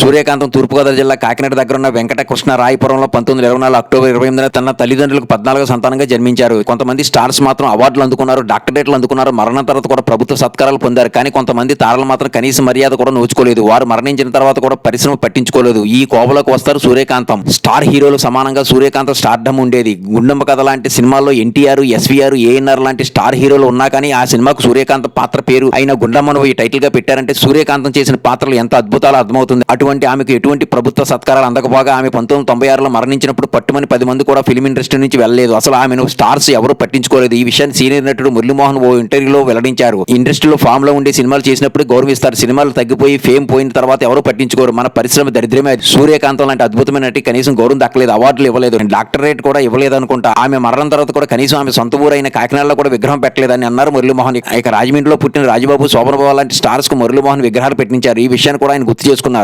సూర్యకాంతం తూర్పుగోదావరి జిల్లా కాకినాడ దగ్గర ఉన్న వెంకట కృష్ణ రాయపురంలో పంతొమ్మిది ఇరవై నాలుగు అక్టోబర్ ఇరవై ఎనిమిదిన తన తల్లిదండ్రులకు పద్నాలుగో సంతానంగా జన్మించారు. కొంతమంది స్టార్స్ మాత్రం అవార్డులు అందుకున్నారు డాక్టరేట్లు అందుకున్నారు మరణం తర్వాత కూడా ప్రభుత్వ సత్కారాలు పొందారు. కానీ కొంతమంది తారలు మాత్రం కనీస మర్యాద కూడా నోచుకోలేదు. వారు మరణించిన తర్వాత కూడా పరిశ్రమ పట్టించుకోలేదు. ఈ కోవలోకి వస్తారు సూర్యకాంతం. స్టార్ హీరోలు సమానంగా సూర్యకాంతం స్టార్డమ్ ఉండేది. గుండమ్మ కథ లాంటి సినిమాల్లో ఎన్టీఆర్ ఎస్వీఆర్ ఏఎన్ఆర్ లాంటి స్టార్ హీరోలు ఉన్నా కానీ ఆ సినిమాకు సూర్యకాంతం పాత్ర పేరు అయిన గుండమ్మను ఈ టైటిల్గా పెట్టారంటే సూర్యకాంతం చేసిన పాత్రలు ఎంత అద్భుతాలు అర్థమవుతుంది. అటు అటువంటి ఆమెకు ఎటువంటి ప్రభుత్వ సత్కారాలు అందకపోగా ఆమె పంతొమ్మిది తొంభై ఆరులో మరణించినప్పుడు పట్టుమని పది మంది కూడా ఫిలిం ఇండస్ట్రీ నుంచి వెళ్ళలేదు. అసలు ఆమెను స్టార్స్ ఎవరు పట్టించుకోలేదు. ఈ విషయాన్ని సీనియర్ నటుడు మురళీమోహన్ ఓ ఇంటర్వ్యూలో వెల్లడించారు. ఇండస్ట్రీలో ఫామ్లో ఉండి సినిమాలు చేసినప్పుడు గౌరవిస్తారు. సినిమాలు తగ్గిపోయి ఫేమ్ పోయిన తర్వాత ఎవరు పట్టించుకోరు. మన పరిశ్రమ దరిద్రమే సూర్యకాంతం లాంటి అద్భుతమైన నటి కనీసం గౌరవం దక్కలేదు. అవార్డులు ఇవ్వలేదు. డాక్టరేట్ కూడా ఇవ్వలేదు అనుకుంటా ఆమె మరణం తర్వాత కూడా కనీసం ఆమె సొంత ఊరైన కాకినాడలో కూడా విగ్రహం పెట్టలేదని అన్నారు మురళీమోహన్. ఇక రాజమండ్రిలో పుట్టిన రాజబాబు శోభనబాబు లాంటి స్టార్స్కు మురళీమోహన్ విగ్రహాలు పెట్టించారు. ఈ విషయాన్ని కూడా ఆయన గుర్తు చేసుకున్నారు.